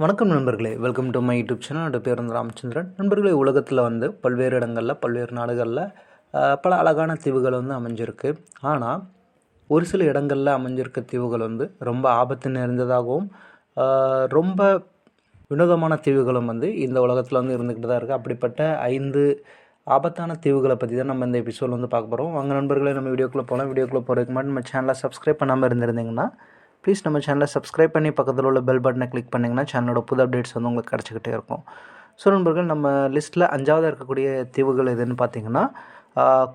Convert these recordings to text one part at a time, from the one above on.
வணக்கம் நண்பர்களே. Welcome to my YouTube channel என்னோட பேர் வந்து ராமச்சந்திரன். நண்பர்களே உலகத்தில் வந்து பல்வேறு இடங்களில் பல்வேறு நாடுகளில் பல அழகான தீவுகள் வந்து அமைஞ்சிருக்கு. ஆனால் ஒரு சில இடங்களில் அமைஞ்சிருக்க தீவுகள் வந்து ரொம்ப ஆபத்து நிறைந்ததாகவும் ரொம்ப வினோதமான தீவுகளும் வந்து இந்த உலகத்தில் வந்து இருந்துக்கிட்டு தான் இருக்குது அப்படிப்பட்ட ஐந்து ஆபத்தான தீவுகளை பற்றி தான் நம்ம இந்த எபிசோட் வந்து பார்க்க போகிறோம் அங்கே நண்பர்களே நம்ம வீடியோக்குள்ளே போகலாம் வீடியோக்குள்ளே போகிறதுக்கு முன்னாடி நம்ம சேனலை சப்ஸ்கிரைப் பண்ணாமல் இருந்திருந்தீங்கன்னா ப்ளீஸ் நம்ம சேனலை சப்ஸ்கிரைப் பண்ணி பக்கத்தில் உள்ள பெல் பட்டனை கிளிக் பண்ணிங்கன்னா சேனலோட புது அப்டேட்ஸ் வந்து உங்களுக்கு கிடச்சிக்கிட்டே இருக்கும். ஸோ நண்பர்கள் நம்ம லிஸ்ட்டில் அஞ்சாவது இருக்கக்கூடிய தீவுகள் எதுன்னு பார்த்தீங்கன்னா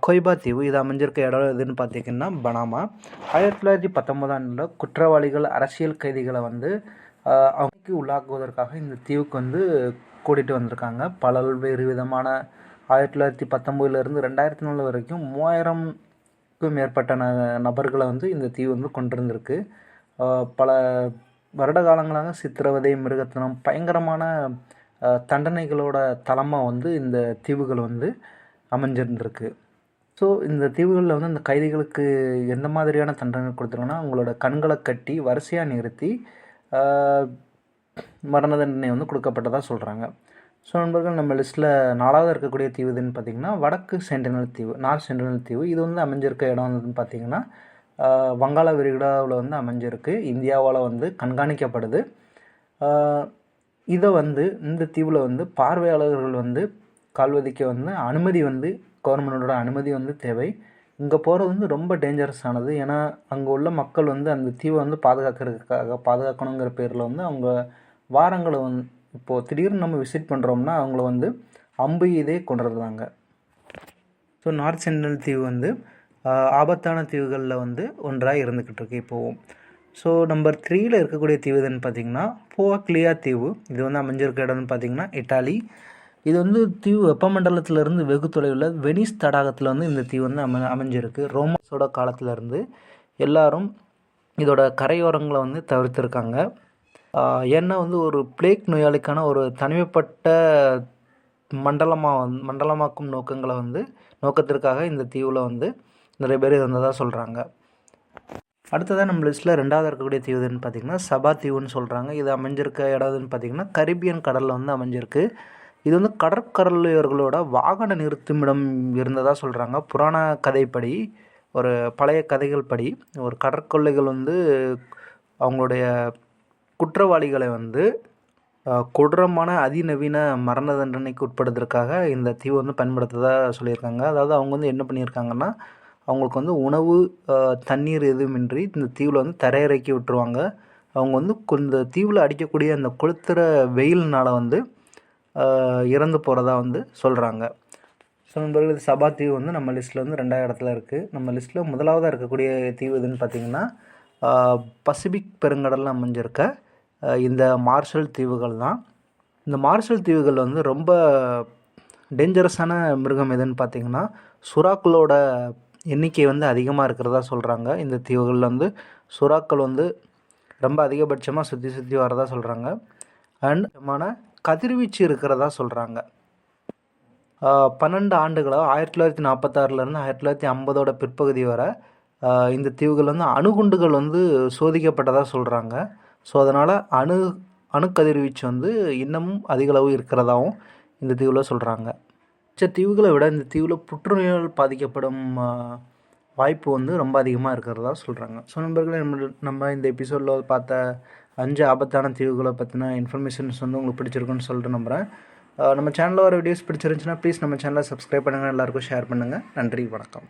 கொய்பா தீவு. இது அமைஞ்சிருக்க இடம் எதுன்னு பார்த்தீங்கன்னா பனாமா. ஆயிரத்தி தொள்ளாயிரத்தி பத்தொன்பதாம் ஆண்டில் குற்றவாளிகள் அரசியல் கைதிகளை வந்து அவங்களுக்கு உள்ளாக்குவதற்காக இந்த தீவுக்கு வந்து கூட்டிகிட்டு வந்திருக்காங்க. பல்வேறு விதமான ஆயிரத்தி தொள்ளாயிரத்தி பத்தொம்போதுலேருந்து ரெண்டாயிரத்தி நாலு வரைக்கும் மூவாயிரம்க்கும் மேற்பட்ட ந நபர்களை வந்து இந்த தீவு வந்து கொண்டிருந்திருக்கு. பல வருட காலங்களாக சித்திரவதை மிருகத்தனம் பயங்கரமான தண்டனைகளோட தளமாக வந்து இந்த தீவுகள் வந்து அமைஞ்சிருந்திருக்கு. ஸோ இந்த தீவுகளில் வந்து இந்த கைதிகளுக்கு எந்த மாதிரியான தண்டனை கொடுத்துருங்கன்னா அவங்களோட கண்களை கட்டி வரிசையாக நிறுத்தி மரண தண்டனை வந்து கொடுக்கப்பட்டதாக சொல்கிறாங்க ஸோ நண்பர்கள் நம்ம லிஸ்ட்டில் நாலாவது இருக்கக்கூடிய தீவு எதுன்னு பார்த்திங்கன்னா வடக்கு சென்டினல் தீவு நார்த் சென்டினல் தீவு. இது வந்து அமைஞ்சிருக்க இடம் வந்து பார்த்தீங்கன்னா வங்காள விரிகுடாவில் வந்து அமைஞ்சிருக்கு. இந்தியாவால் வந்து கண்காணிக்கப்படுது. இதை வந்து இந்த தீவில் வந்து பார்வையாளர்கள் வந்து கால்வதிக்க வந்து அனுமதி வந்து கவர்மெண்டோட அனுமதி வந்து தேவை. இங்கே போகிறது வந்து ரொம்ப டேஞ்சரஸ் ஆனது. ஏன்னா அங்கே உள்ள மக்கள் வந்து அந்த தீவை வந்து பாதுகாக்கிறதுக்காக பாதுகாக்கணுங்கிற பேரில் வந்து அவங்க வாரங்களை வந்து இப்போது திடீர்னு நம்ம விசிட் பண்ணுறோம்னா அவங்கள வந்து அம்பு இதே கொண்டுறதாங்க ஸோ நார்த் சென்ட்ரல் தீவு வந்து ஆபத்தான தீவுகளில் வந்து ஒன்றாக இருந்துக்கிட்டு இருக்கு இப்போவும். ஸோ நம்பர் த்ரீயில் இருக்கக்கூடிய தீவு எதுன்னு பார்த்தீங்கன்னா போவாக்லியா தீவு. இது வந்து அமைஞ்சிருக்க இடம்னு பார்த்தீங்கன்னா இட்டாலி இது வந்து தீவு வெப்பமண்டலத்திலிருந்து வெகு தொலைவில் வெனிஸ் தடாகத்தில் வந்து இந்த தீவு வந்து அமை அமைஞ்சிருக்கு. ரோமஸோட காலத்திலேருந்து எல்லாரும் இதோட கரையோரங்களை வந்து தவிர்த்துருக்காங்க. ஏன்னா வந்து ஒரு பிளேக் நோயாளிக்கான ஒரு தனிமைப்பட்ட மண்டலமாக மண்டலமாக்கும் நோக்கங்களை வந்து நோக்கத்திற்காக இந்த தீவில் வந்து நிறைய பேர் இருந்ததாக சொல்கிறாங்க அடுத்ததாக நம்ம லிஸ்ட்டில் ரெண்டாவது இருக்கக்கூடிய தீவு எதுன்னு பார்த்தீங்கன்னா சபா தீவுன்னு சொல்கிறாங்க இது அமைஞ்சிருக்க இடம் எதுன்னு பார்த்தீங்கன்னா கரிபியன் கடலில் வந்து அமைஞ்சிருக்கு. இது வந்து கடற்கடலியர்களோட வாகன நிறுத்துமிடம் இருந்ததாக சொல்கிறாங்க புராண கதைப்படி ஒரு பழைய கதைகள் படி ஒரு கடற்கொள்ளைகள் வந்து அவங்களுடைய குற்றவாளிகளை வந்து கொடூரமான அதிநவீன மரண தண்டனைக்கு உட்படுத்துறதுக்காக இந்த தீவு வந்து பயன்படுத்துறதா சொல்லியிருக்காங்க. அதாவது அவங்க வந்து என்ன பண்ணியிருக்காங்கன்னா அவங்களுக்கு வந்து உணவு தண்ணீர் எதுவுமின்றி இந்த தீவில் வந்து தரையிறக்கி விட்டுருவாங்க. அவங்க வந்து இந்த தீவில் அடிக்கக்கூடிய அந்த கொளுத்துற வெயில்னால வந்து இறந்து போகிறதா வந்து சொல்கிறாங்க ஸோ நண்பர்கள் இது சபா தீவு வந்து நம்ம லிஸ்ட்டில் வந்து ரெண்டாவது இடத்துல இருக்குது நம்ம லிஸ்ட்டில் முதலாவதாக இருக்கக்கூடிய தீவு எதுன்னு பார்த்தீங்கன்னா பசிபிக் பெருங்கடலில் அமைஞ்சிருக்க இந்த மார்ஷல் தீவுகள் தான். இந்த மார்ஷல் தீவுகள் வந்து ரொம்ப டேஞ்சரஸான மிருகம் எதுன்னு பார்த்தீங்கன்னா சுறாக்களோட எண்ணிக்கை வந்து அதிகமாக இருக்கிறதா சொல்கிறாங்க இந்த தீவுகளில் வந்து சுறாக்கள் வந்து ரொம்ப அதிகபட்சமாக சுற்றி சுற்றி வரதா சொல்கிறாங்க அண்ட் கதிர்வீச்சு இருக்கிறதா சொல்கிறாங்க பன்னெண்டு ஆண்டுகளாக ஆயிரத்தி தொள்ளாயிரத்தி நாற்பத்தாறுலேருந்து ஆயிரத்தி தொள்ளாயிரத்தி ஐம்பதோட பிற்பகுதி வரை இந்த தீவுகள் வந்து அணுகுண்டுகள் வந்து சோதிக்கப்பட்டதாக சொல்கிறாங்க ஸோ அதனால் அணு அணுக்கதிர்வீச்சு வந்து இன்னமும் அதிகளவு இருக்கிறதாகவும் இந்த தீவில் சொல்கிறாங்க மற்ற தீவுகளை விட இந்த தீவில் புற்றுநோயால் பாதிக்கப்படும் வாய்ப்பு வந்து ரொம்ப அதிகமாக இருக்கிறதா சொல்கிறாங்க ஸோ நண்பர்களே நம்ம நம்ம இந்த எபிசோடில் பார்த்த அஞ்சு ஆபத்தான தீவுகளை பற்றின இன்ஃபர்மேஷன்ஸ் வந்து உங்களுக்கு பிடிச்சிருக்குன்னு சொல்லிட்டு நம்புகிறேன் நம்ம சேனலில் வர வீடியோஸ் பிடிச்சிருந்துச்சுன்னா ப்ளீஸ் நம்ம சேனலை சப்ஸ்கிரைப் பண்ணுங்கள் எல்லாருக்கும் ஷேர் பண்ணுங்கள் நன்றி வணக்கம்.